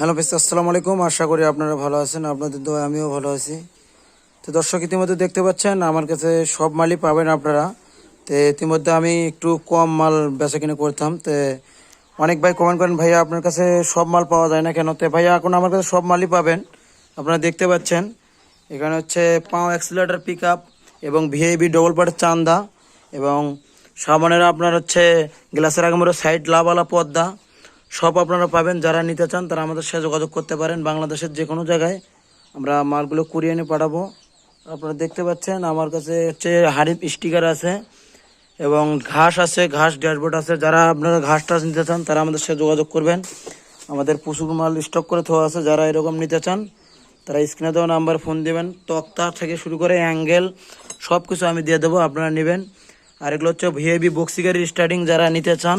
Hello বেশ আসসালামু আলাইকুম। আশা করি আপনারা ভালো আছেন, আপনাদের দোয়া আমিও ভালো আছি। তো দর্শক, ইতিমধ্যে দেখতে পাচ্ছেন, আমার কাছে সব মালই পাবেন আপনারা। তো ইতিমধ্যে আমি একটু কম মাল বেচা কিনে করতাম। তো অনেক ভাই কমেন্ট করেন, ভাইয়া, আপনার কাছে সব মাল পাওয়া যায় না কেন? তো ভাইয়া, এখন আমার কাছে সব মালই পাবেন। আপনারা দেখতে পাচ্ছেন, এখানে হচ্ছে পাও অ্যাক্সিলেটার পিক আপ এবং ভিআইবি ডবল পার্টের চান্দা এবং সাবানের আপনার হচ্ছে গ্লাসের আগামোর সাইড লাভালা পর্দা সব আপনারা পাবেন, যারা নিতে চান তারা আমাদের সাথে যোগাযোগ করতে পারেন। বাংলাদেশের যে কোনো জায়গায় আমরা মালগুলো কুড়িয়ে এনে পাঠাবো। আপনারা দেখতে পাচ্ছেন, আমার কাছে হচ্ছে হারিফ স্টিকার আছে এবং ঘাস আছে, ঘাস ড্যাশবোর্ড আছে। যারা আপনারা ঘাস টাস নিতে চান তারা আমাদের সাথে যোগাযোগ করবেন। আমাদের প্রচুর মাল স্টক করে থাকা আছে, যারা এরকম নিতে চান তারা স্ক্রিনে দেওয়া নাম্বার ফোন দিবেন। তক্তা থেকে শুরু করে অ্যাঙ্গেল সব কিছু আমি দিয়ে দেবো, আপনারা নেবেন। আর এগুলো হচ্ছে ভিআইবি বক্সি গাড়ির স্টার্টিং যারা নিতে চান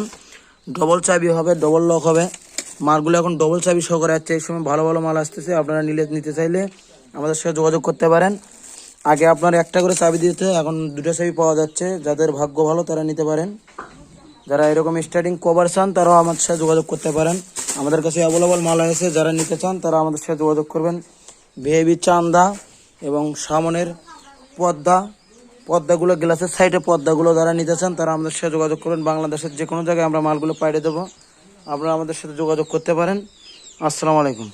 ডবল চাবি হবে ডবল লক হবে। মালগুলো এখন ডবল চাবি সহ করা যাচ্ছে। এই সময় ভালো ভালো মাল আসতেছে। আপনারা নিলে নিতে চাইলে আমাদের সাথে যোগাযোগ করতে পারেন। আগে আপনার একটা করে চাবি দিতে, এখন দুটো চাবি পাওয়া যাচ্ছে। যাদের ভাগ্য ভালো, তারা নিতে পারেন। যারা এরকম স্টার্টিং কভার চান, তারাও আমাদের সাথে যোগাযোগ করতে পারেন। আমাদের কাছে অ্যাভেলেবল মাল আছে, যারা নিতে চান, তারা আমাদের সাথে যোগাযোগ করবেন। ভিএবি চান্দা এবং সামনের পর্দা পর্দাগুলো গ্লাসের সাইডে পর্দাগুলো যারা নিতে চান তারা আমাদের সাথে যোগাযোগ করবেন। বাংলাদেশের যে কোনো জায়গায় আমরা মালগুলো পাঠিয়ে দেবো। আপনারা আমাদের সাথে যোগাযোগ করতে পারেন। আসসালামু আলাইকুম।